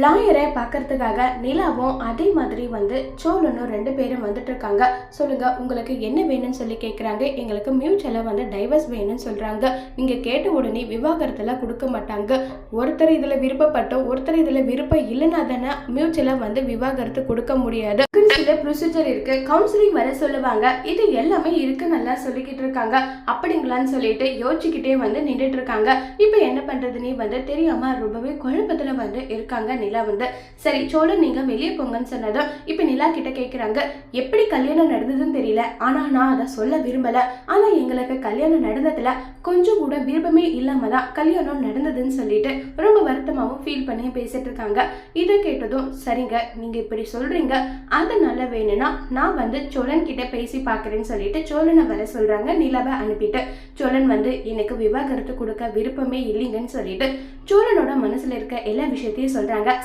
லாயரை பார்க்கறதுக்காக நிலாவும் அதே மாதிரி வந்து சோழனும் ரெண்டு பேரும் வந்துட்டு இருக்காங்க சொல்லுங்க உங்களுக்கு என்ன வேணும்னு சொல்லி கேட்குறாங்க எங்களுக்கு மியூச்சுவலாக வந்து டைவர்ஸ் வேணும்னு சொல்கிறாங்க நீங்கள் கேட்ட உடனே விவாகரத்தில் கொடுக்க மாட்டாங்க. ஒருத்தர் இதில் விருப்பப்பட்டோம் ஒருத்தர் இதில் விருப்பம் இல்லைனா தானே மியூச்சுவலாக வந்து விவாகரத்து கொடுக்க முடியாது. சில ப்ரொசீஜர் இருக்கு. கவுன்சிலிங் வர சொல்லுவாங்க. இது எல்லாமே இருக்கு நல்லா சொல்லிக்கிட்டு இருக்காங்க. அப்படிங்களான்னு சொல்லிட்டு யோசிச்சுக்கிட்டே வந்து நின்றுட்டு இருக்காங்க. இப்போ என்ன பண்றதுன்னே வந்து தெரியாமல் ரொம்பவே குழப்பத்தில் வந்து இருக்காங்க நிலா வந்து சரி சோழன் நீங்க வெளியே போங்கன்னு சொன்னதும் இப்போ நிலா கிட்ட கேக்குறாங்க எப்படி கல்யாணம் நடந்ததுன்னு தெரியல ஆனா நான் அதை சொல்ல விரும்பல. ஆனா எங்களுக்கு கல்யாணம் நடந்ததுல கொஞ்சம் கூட விருப்பமே இல்லாம தான் கல்யாணம் நடந்ததுன்னு சொல்லிட்டு ரொம்ப வருத்தமாவும் ஃபீல் பண்ணி பேசிட்டு இருக்காங்க. இதை கேட்டதும் சரிங்க நீங்க இப்படி சொல்றீங்க. அதனால வேணும்னா நான் வந்து சோழன் கிட்ட பேசி பாக்குறேன்னு சொல்லிட்டு சோழனை வர சொல்றாங்க நிலாவை அனுப்பிட்டு. சோழன் வந்து எனக்கு விவாகரத்து கொடுக்க விருப்பமே இல்லைங்கன்னு சொல்லிட்டு சோழனோட மனசுல இருக்க எல்லா விஷயத்தையும்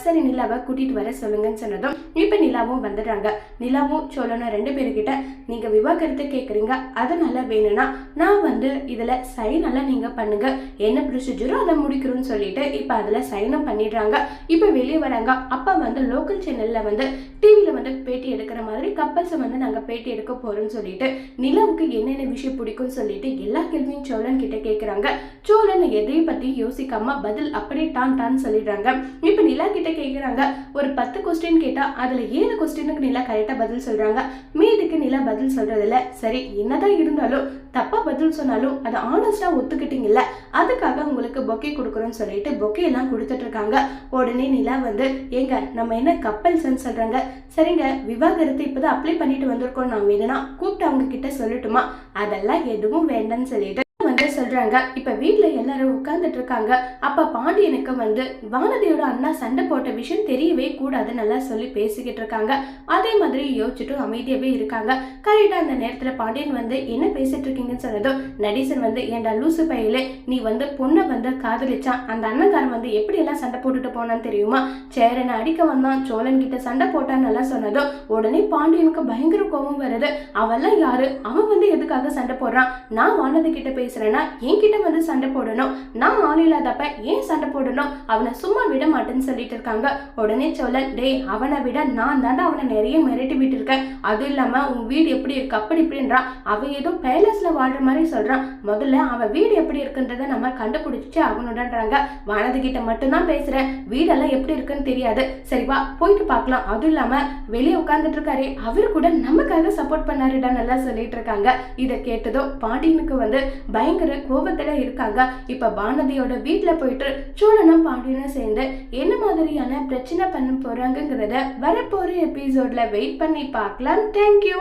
சரி நிலாவை கூட்டிட்டு வர சொல்லுங்கன்னு சொன்னதும் இப்ப நிலாவும் வந்துடுறாங்க. நிலாவும் சோழனும் ரெண்டு பேருக்கிட்ட நீங்க விவாகரத்து கேக்குறீங்க அதனால வேணும்னா நான் வந்து இதுல சைன் எல்லாம் நீங்க பண்ணுங்க. என்ன ப்ரொசீஜரோ அதை முடிக்கிறோம்னு சொல்லிட்டு இப்ப அதுல சைனும் பண்ணிடுறாங்க. இப்ப வெளியே வராங்க. அப்பா வந்து லோக்கல் சேனல்ல வந்து டிவியில வந்து பேட்டி எடுக்கிற மாதிரி கப்பல்ஸை வந்து நாங்க பேட்டி எடுக்க போறோம்னு சொல்லிட்டு நிலாவுக்கு என்னென்ன விஷயம் பிடிக்கும்னு சொல்லிட்டு எல்லா கேள்வியும் சோழன் கிட்ட கேக்குறாங்க. சோழன் எதையும் பத்தி யோசிக்காம பதில் அப்படியே டான் டான் சொல்லிடுறாங்க. இப்ப நிலா கிட்ட கேக்குறாங்க. ஒரு பத்து கொஸ்டின் கேட்டா அதுல ஏழு கொஸ்டினுக்கு நிலா கரெக்டா பதில் சொல்றாங்க. மீதுக்கு நிலா பதில் சொல்கிறதில்ல சரி என்னதான் இருந்தாலும் தப்பா பதில் சொன்னாலும் அதை ஆனஸ்டா ஒத்துக்கிட்டீங்கல்ல அதுக்காக உங்களுக்கு பொக்கே கொடுக்குறோன்னு சொல்லிட்டு பொக்கே எல்லாம் கொடுத்துட்டு இருக்காங்க. உடனே நிலா வந்து ஏங்க நம்ம என்ன கப்பல்ஸ்ன்னு சொல்றாங்க? சரிங்க விவாகரத்து இப்போதான் அப்ளை பண்ணிட்டு வந்திருக்கோம் நான் வேணும்னா கூப்பிட்டு அவங்க கிட்ட சொல்லட்டுமா? அதெல்லாம் எதுவும் வேண்டாம்னு சொல்லிட்டு வந்து சொல்றாங்க இப்ப வீட்ல எல்லாரும் உட்கார்ந்துட்டு இருக்காங்க அப்ப பாண்டியனுக்கு வந்து வானதியோட அண்ணா சண்டை போட்ட விஷயம் தெரியவே கூடாது நல்லா சொல்லி பேசிக்கிட்டு இருக்காங்க அதே மாதிரி யோசிச்சுட்டு அமைதியாவே இருக்காங்க. கரெக்டா அந்த நேரத்துல பாண்டியன் வந்து என்ன பேசிட்டு இருக்கீங்கன்னு சொன்னதும் நடிசன் வந்து ஏன்டா லூசு பையிலே நீ வந்து பொண்ணை வந்து காதலிச்சான். அந்த அண்ணங்காரன் வந்து எப்படி எல்லாம் சண்டை போட்டுட்டு போனான்னு தெரியுமா? சேரனை அடிக்க வந்தான் சோழன் கிட்ட சண்டை போட்டான்னு நல்லா சொன்னதும் உடனே பாண்டியனுக்கு பயங்கர கோபம் வருது. அவெல்லாம் யாரு? அவன் வந்து எதுக்காக சண்டை போடுறான்? நான் வானதி கிட்ட பேசுறேன். பேசுறேன்னா என்கிட்ட வந்து சண்டை போடணும். நான் ஆள் இல்லாதப்ப ஏன் சண்டை போடணும்? அவனை சும்மா விட மாட்டேன்னு சொல்லிட்டு இருக்காங்க. உடனே சோழன் டேய் அவனை விட நான் தாண்டா அவனை நிறைய மிரட்டி விட்டு இருக்கேன் அதுவும் இல்லாம உன் வீடு எப்படி இருக்கு? அப்படி இப்படின்றான். அவன் ஏதோ பேலஸ்ல வாழ்ற மாதிரி சொல்றான். முதல்ல அவன் வீடு எப்படி இருக்குன்றத நம்ம கண்டுபிடிச்சி அவனோடன்றாங்க வானதி கிட்ட மட்டும்தான் பேசுறேன். வீடெல்லாம் எப்படி இருக்குன்னு தெரியாது. சரி வா போயிட்டு பார்க்கலாம். அதுவும் இல்லாம வெளியே உட்காந்துட்டு இருக்காரு அவர் கூட நமக்காக சப்போர்ட் பண்ணாருடா நல்லா சொல்லிட்டு இருக்காங்க. இதை கேட்டதும் பாண்டியனுக்கு வந்து பயங்கர கோபத்துல இருக்காங்க. இப்ப பானதியோட வீட்ல போயிட்டு சோழனும் பாண்டியனும் சேர்ந்து என்ன மாதிரியான பிரச்சனை பண்ண போறாங்கிறத வரப்போற எபிசோட்ல வெயிட் பண்ணி பார்க்கலாம். தேங்க்யூ